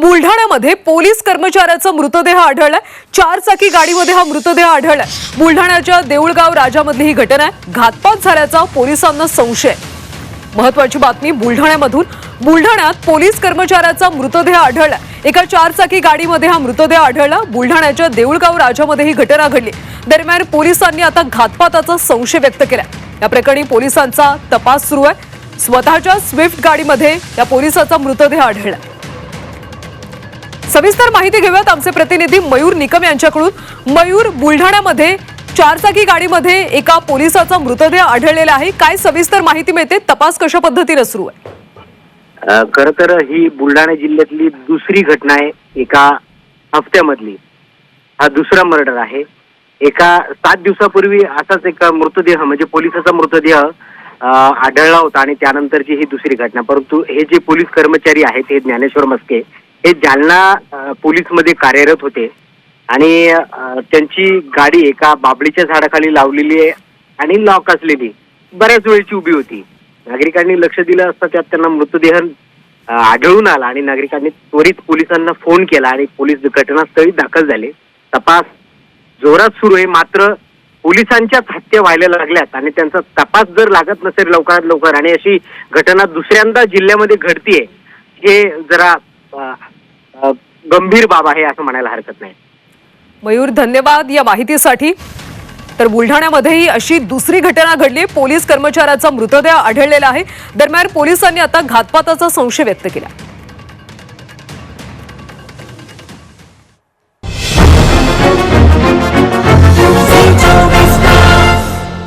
बुलढाण्यामध्ये पोलीस कर्मचाऱ्याचा मृतदेह आढळलाय. चार चाकी गाडीमध्ये हा मृतदेह आढळलाय. बुलढाण्याच्या देऊळगाव राजामधली ही घटना आहे. घातपात झाल्याचा पोलिसांना संशय. महत्वाची बातमी बुलढाण्यामधून. बुलढाण्यात पोलीस कर्मचाऱ्याचा मृतदेह आढळला एका चारचाकी गाडीमध्ये हा मृतदेह आढळला. बुलढाण्याच्या देऊळगाव राजामध्ये ही घटना घडली. दरम्यान पोलिसांनी आता घातपाताचा संशय व्यक्त केला या प्रकरणी पोलिसांचा तपास सुरू आहे. स्वतःच्या स्विफ्ट गाडीमध्ये या पोलिसाचा मृतदेह आढळला सविस्तर माहिती घेऊयात आमचे प्रतिनिधी मयूर निकम यांच्याकडून. मयूर बुलढाण्यामध्ये चारचाकी गाडीमध्ये एका पोलिसाचा मृतदेह आढळलेला आहे. काय सविस्तर माहिती मिळते? तपास कशा पद्धतीने सुरू आहे? खर तर ही बुलढाणा जिल्ह्यातली दुसरी घटना आहे. एका हफ्त्यामधली. हा दुसरा मर्डर आहे. एका सात दिवसापूर्वी असाच एक मृतदेह म्हणजे पोलिसाचा मृतदेह आढळला होता आणि त्यानंतरची ही दुसरी घटना. परंतु हे जे पोलीस कर्मचारी आहेत हे ज्ञानेश्वर मस्के हे जालना पोलीसमध्ये कार्यरत होते. आणि त्यांची गाडी एका बाबळीच्या झाडाखाली लावलेली आहे आणि लॉक असलेली. बऱ्याच वेळची उभी होती. नागरिकांनी लक्ष दिलं असता त्यात त्यांना मृतदेह आढळून आला आणि नागरिकांनी त्वरित पोलिसांना फोन केला आणि पोलीस घटनास्थळी दाखल झाले. तपास जोरात सुरू आहे. मात्र पोलिसांच्याच हत्या व्हायला लागल्यात आणि त्यांचा तपास जर लागत नसेल लवकरात लवकर आणि अशी घटना दुसऱ्यांदा जिल्ह्यामध्ये घडतीये हे जरा गंभीर बाब आहे असं म्हणायला हरकत नाही. मयूर धन्यवाद या माहितीसाठी. तर बुलढाण्यामध्येही अशी दुसरी घटना घडली. पोलीस कर्मचाऱ्याचा मृतदेह आढळलेला आहे. दरम्यान पोलिसांनी आता घातपाताचा संशय व्यक्त केला.